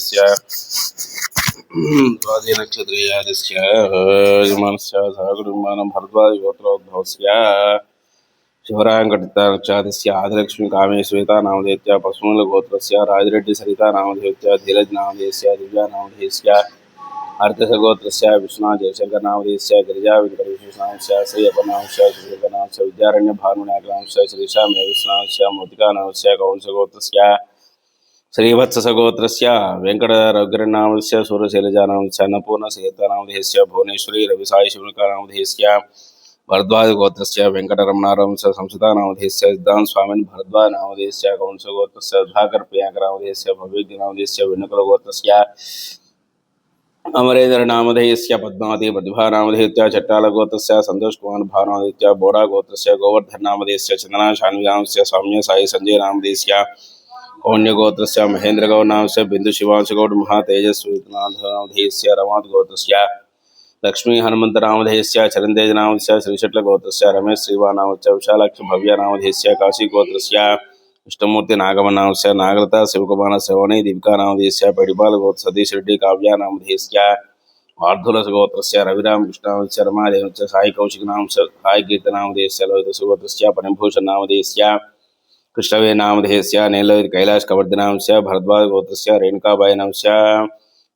नामधेयस्य द्वादशनक्षत्रीयादस्य यजमानस्य सह कुटुम्बानां भरद्वाजगोत्रोद्भवस्य शिवरायङ्कटितानक्षातस्य आदिलक्ष्मी कामेश्वेता नामधेयत्या पशुमूलगोत्रस्य राजरेड्डी सरिता नामधेयत्या धीरज नामधेयस्य, दिव्या नामधेयस्य अर्थसगोत्रस्य विष्णुनाथ जयशंकर नामधेयस्य, गिरिजा वेङ्कटविशेषनामस्य श्री अपनामस्य श्रीकनामस्य विद्यारण्य भानुनागनामस्य श्रीशा मेघस्नामस्य मोतिकानामस्य कौंसगोत्रस्य श्रीवत्ससगोत्रस्य वेङ्कटरघुरनामस्य सूरशैलजानामस्य अन्नपूर्णसेतानामधेयस्य भुवनेश्वरी रविसायिशिवनकानामधेयस्य भरद्वाजगोत्रस्य वेङ्कटरमणारामस्य संस्कृतानामधेयस्य सिद्धान्त स्वामिन् भरद्वाजनामधेयस्य कौंसगोत्रस्य सुधाकर प्रियाकरामधेयस्य भव्यज्ञनामधेयस्य विण्णुकुलगोत्रस्य अमरेंद्र नामधेयस्य पद्मावती प्रतिभानामधेयत्या चट्टालगोत्रस्य सन्तोषकुमार भावनादित्य बोडागोत्रस्य गोवर्धन नामधेयस्य चन्दना शान्विनामस्य सौम्य साई संजय नामधेयस्य कौण्यगोत्रस्य महेन्द्रगौडनामस्य बिन्दुशिवांशगौड महातेजस्वीनाथनामधेयस्य रमाद्गोत्रस्य लक्ष्मी हनुमन्तनामधेयस्य चरन्तेजनामस्य श्रीशट्लगोत्रस्य रमेश श्रीवानामस्य विशालाक्ष भव्यनामधेयस्य काशीगोत्रस्य कृष्णमूर्ति नागमनामस्य गोत्र, सतीश रेड्डी, काव्या नामधेयस्य वार्धुलसगोत्रस्य रविराम कृष्णामस्य रमादेवस्य साई कौशिकनामस्य साई कीर्तनामधेयस्य पणिभूषण కృష్ణవే నామధేయస్య నీలగిరి కైలాష్ కవర్ధనాంశ భరద్వాజ గోత్రస్య రేణుకాబాయి నాంశ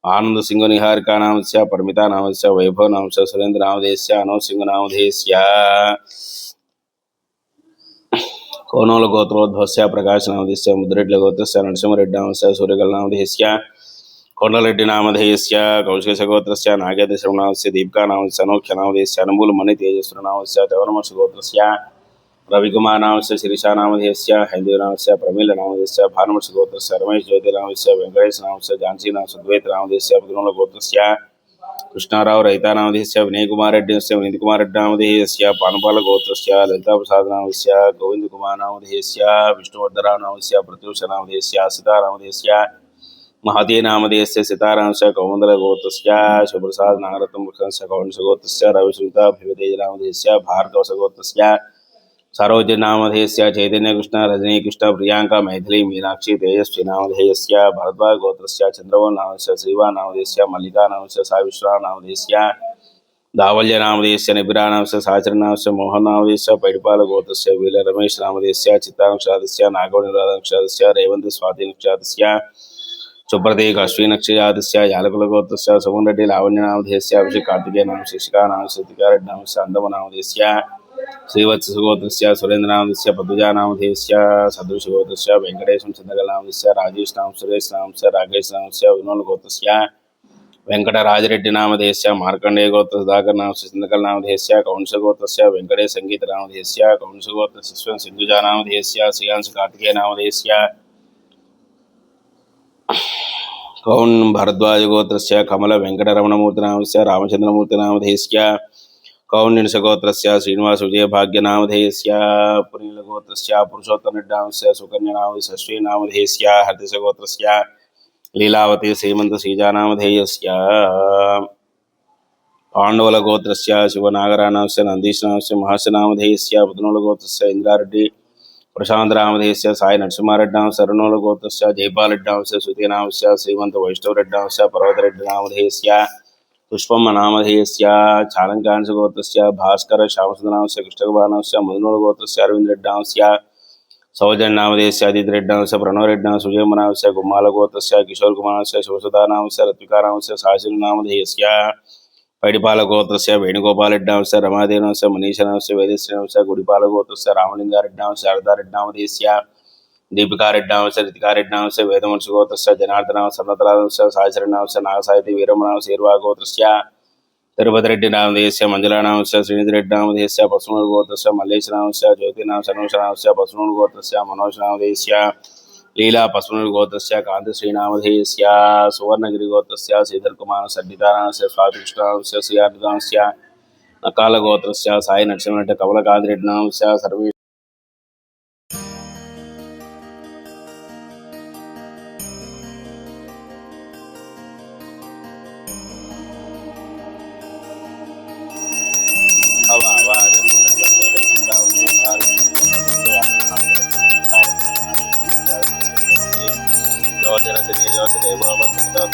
ఆనంద సింగు నిహారికా నామస్య పరిమిత నామస్య వైభవ నామస్య సురేంద్ర నామధేయస్య అనో సింగు నామధేయస్య కోనోల గోత్రోద్భవస్య ప్రకాశ నామధేయస్య ముద్రెడ్ల గోత్రస్య నరసింహరెడ్డి నామస్య సూర్యగల నామధేయస్య కొండలరెడ్డి నామధేయస్య కౌశిక గోత్రస్య నాగేంద్ర నామస్య దీపికా నామస్య అనోఖ్య నామధేయస్య అనుభూలు మణి తేజస్వర నామస్య చవరమర్ష గోత్రస్య. रविकुमारनामस्य शिरीषानामधेयस्य हैन्दुनामस्य प्रमिलनामधेयस्य से रमेशज्योतिनामस्य वेङ्कटेशनामस्य झान्सीनामस्य द्वैतनामधेयस्य गोत्र कृष्णाराव रहितानामधेयस्य विनयकुमाररेड्डस्य नाम पानपालगोत्रस्य ललिताप्रसादनामस्य गोविन्दकुमारनामधेयस्य विष्णुवर्धरावनामस्य प्रत्यूषनामधेयस्य, सीतारामधेयस्य महतीनामधेयस्य से कौमन्दलगोत्रस्य शिवप्रसादनागरत्नमुखस्य कौण्डसगोत्रस्य रविसुताभिवदेजनामधेयस्य गोत्र सरोज नामधेय चैतन्य कृष्ण रजनी कृष्ण प्रियांका, मैथिली, मीनाक्षी, तेजस्वी नामधेयस्य, भरद्वाज गोत्रस्य चंद्रवो से श्रीवा नामधेय मल्लिका नाम से साविश्रा नामधेय दावल्य नामधेयस्य, निबिरा से साचर नाम से मोहन नामधेय पैडिपाल गोत्र वील रमेश नामधेय चित्तानक्षादस्य नागवण निराधानक्षादस्य रेवंत स्वाति नक्षादस्य सुप्रतीक अश्विन अक्षयादस्य यालकुल गोत्र सुमन रेड्डी, लावण्य नामधेय अभिषेक कार्तिकेय नाम, शिशिका नाम, श्रुतिका नाम से अंदम नामधेय श्रीवत्सगोत्रस्य सुरेन्द्रनामस्य पद्मजानामधेयस्य सदृशगोत्रस्य, वेङ्कटेशं चन्द्रकलामस्य राजेश नाम सुरेश नामस्य राकेश नामस्य विनोलगोत्रस्य, वेङ्कटराजरेड्डिनामधेयस्य मार्कण्डेयगोत्र सुधाकर नामस्य चन्द्रकलनामधेयस्य कौंसगोत्रस्य वेङ्कटेश सङ्गीतनामधेयस्य कौंसगोत्रस्य सिन्धुजानामधेयस्य श्रीयांश कार्तिकेयनामधेयस्य कौन् भरद्वाजगोत्रस्य కౌండిన్ సగోత్రస్య శ్రీనివాస విజయ భాగ్యనామధేయస్య పునీల గోత్రస్య పురుషోత్తమిడ్డాంస్య సుకన్యనామధి శ్రీనామధేయస్య హరిత సగోత్రస్య లీలావతి శ్రీమంత శ్రీజానామధేయస్య పాండవుల గోత్రస్య శివనాగరానామస్య నందీశనామస్య మహాశనామధేయస్య పుతనుల గోత్రస్య ఇంద్రారెడ్డి ప్రశాంత్ రామధేయస్య సాయి నరసింహారెడ్డాంశ అరుణోల గోత్రస్య జైపాలెడ్డాంశ సుతీనాంశ శ్రీమంత వైష్ణవరెడ్డాంశ పర్వతరెడ్డి నామధేయస్య పుష్పం అనామధేయస్య చాలంకాంశ గోత్రస్య భాస్కర శ్యామసుందరాంశ కృష్ణగభానాంశ మధునోడు గోత్రస్య అరవింద్ రెడ్డాంశ సౌజన్నామధేయస్య అజిత్ రెడ్డాంశ ప్రణవరెడ్డాంశ విజయమనాంశ గుమ్మాల గోత్రస్య కిషోర్ కుమారాంశ శివసుధానాంశ రత్వికారాంశ సాశినామధేయస్య పైడిపాల గోత్రస్య వేణుగోపాలరెడ్డాంశ రమాదేనాంశ మనీషనాంశ వేదశ్రీనాంశ గుడిపాల గోత్రస్య రామలింగారెడ్డాంశ శారదారెడ్డామధేయస్య దీపికారెడ్డాంశ రితికారెడ్డాంశ వేదవంశ గోత్రస్య జనార్దనాంశ నతరాంశ సాయిశరణాంశ నాగసాయితి వీరమనాంశ ఇర్వాగోత్రస్య తిరుపతిరెడ్డి నామదేశ మంజులానాంశ శ్రీనిధిరెడ్డామదేశ పశునూరు గోత్రస్య మల్లేశనాంశ జ్యోతినాంశ అనూషనాంశ పశునూరు గోత్రస్య మనోజనామదేశ లీలా పశునూరు గోత్రస్య కాంతి శ్రీనామధేయస్య సువర్ణగిరి గోత్రస్య శ్రీధర్ కుమార్ సడ్డితానాంశ స్వాతికృష్ణాంశ శ్రీయార్థాంశ నకాల గోత్రస్య సాయి నరసింహరెడ్డి కమలకాంతిరెడ్డినాంశ సర్వే